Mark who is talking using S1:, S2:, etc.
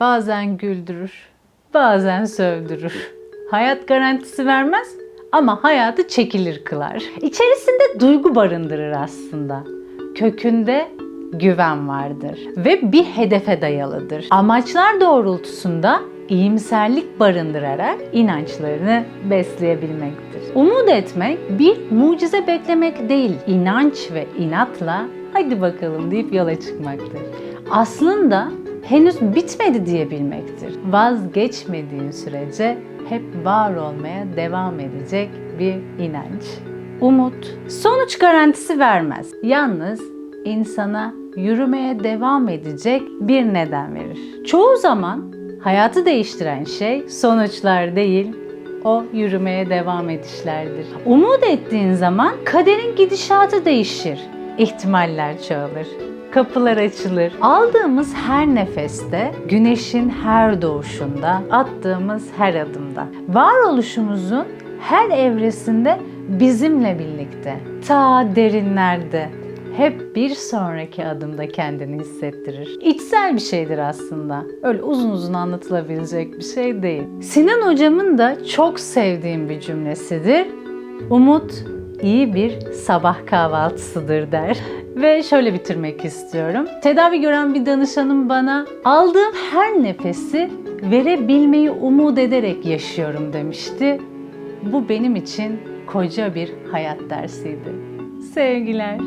S1: bazen güldürür, bazen sövdürür. Hayat garantisi vermez ama hayatı çekilir kılar. İçerisinde duygu barındırır aslında. Kökünde güven vardır ve bir hedefe dayalıdır. Amaçlar doğrultusunda iyimserlik barındırarak inançlarını besleyebilmektir. Umut etmek bir mucize beklemek değil, inanç ve inatla hadi bakalım deyip yola çıkmaktır. Aslında henüz bitmedi diyebilmektir. Vazgeçmediğin sürece hep var olmaya devam edecek bir inanç. Umut sonuç garantisi vermez. Yalnız insana yürümeye devam edecek bir neden verir. Çoğu zaman hayatı değiştiren şey sonuçlar değil, o yürümeye devam edişlerdir. Umut ettiğin zaman kaderin gidişatı değişir. İhtimaller çoğalır. Kapılar açılır. Aldığımız her nefeste, güneşin her doğuşunda, attığımız her adımda, varoluşumuzun her evresinde bizimle birlikte, ta derinlerde, hep bir sonraki adımda kendini hissettirir. İçsel bir şeydir aslında. Öyle uzun uzun anlatılabilecek bir şey değil. Sinan hocamın da çok sevdiğim bir cümlesidir. Umut iyi bir sabah kahvaltısıdır der. Ve şöyle bitirmek istiyorum. Tedavi gören bir danışanım bana aldığım her nefesi verebilmeyi umut ederek yaşıyorum demişti. Bu benim için koca bir hayat dersiydi. Sevgiler.